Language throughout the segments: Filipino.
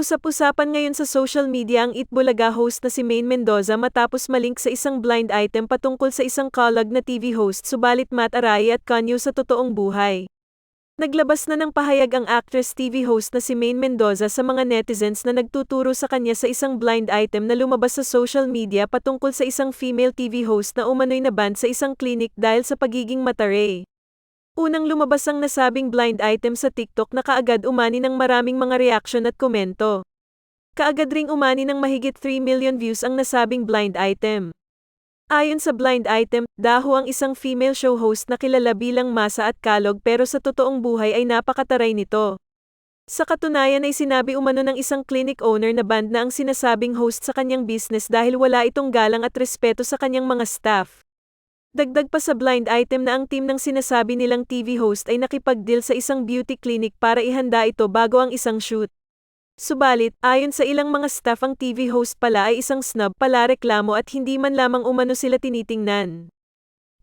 Usap-usapan ngayon sa social media ang Itbulaga host na si Maine Mendoza matapos malink sa isang blind item patungkol sa isang kalag na TV host subalit Matt Aray at Kanyo sa totoong buhay. Naglabas na ng pahayag ang actress TV host na si Maine Mendoza sa mga netizens na nagtuturo sa kanya sa isang blind item na lumabas sa social media patungkol sa isang female TV host na umano'y naban sa isang clinic dahil sa pagiging matare. Unang lumabas ang nasabing blind item sa TikTok na kaagad umani ng maraming mga reaction at komento. Kaagad ring umani ng mahigit 3 million views ang nasabing blind item. Ayon sa blind item, Daho ang isang female show host na kilala bilang masa at kalog pero sa totoong buhay ay napakataray nito. Sa katunayan ay sinabi umano ng isang clinic owner na band na ang sinasabing host sa kanyang business dahil wala itong galang at respeto sa kanyang mga staff. Dagdag pa sa blind item na ang team ng sinasabi nilang TV host ay nakipag-deal sa isang beauty clinic para ihanda ito bago ang isang shoot. Subalit, ayon sa ilang mga staff ang TV host pala ay isang snub pala reklamo at hindi man lamang umano sila tinitingnan.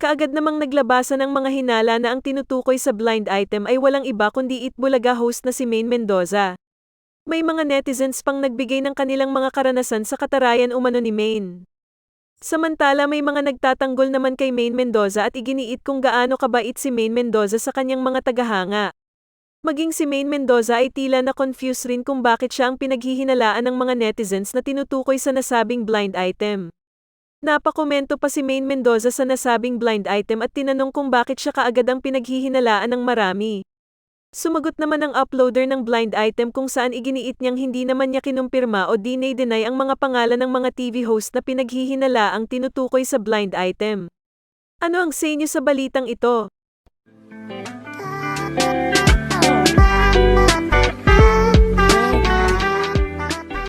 Kaagad namang naglabasan ng mga hinala na ang tinutukoy sa blind item ay walang iba kundi Itbulaga host na si Maine Mendoza. May mga netizens pang nagbigay ng kanilang mga karanasan sa katarayan umano ni Maine. Samantala may mga nagtatanggol naman kay Maine Mendoza at iginiit kung gaano kabait si Maine Mendoza sa kanyang mga tagahanga. Maging si Maine Mendoza ay tila na confused rin kung bakit siya ang pinaghihinalaan ng mga netizens na tinutukoy sa nasabing blind item. Napakomento pa si Maine Mendoza sa nasabing blind item at tinanong kung bakit siya kaagad ang pinaghihinalaan ng marami. Sumagot naman ang uploader ng blind item kung saan iginiit niyang hindi naman niya kinumpirma o dinay-deny ang mga pangalan ng mga TV host na pinaghihinala ang tinutukoy sa blind item. Ano ang say niyo sa balitang ito?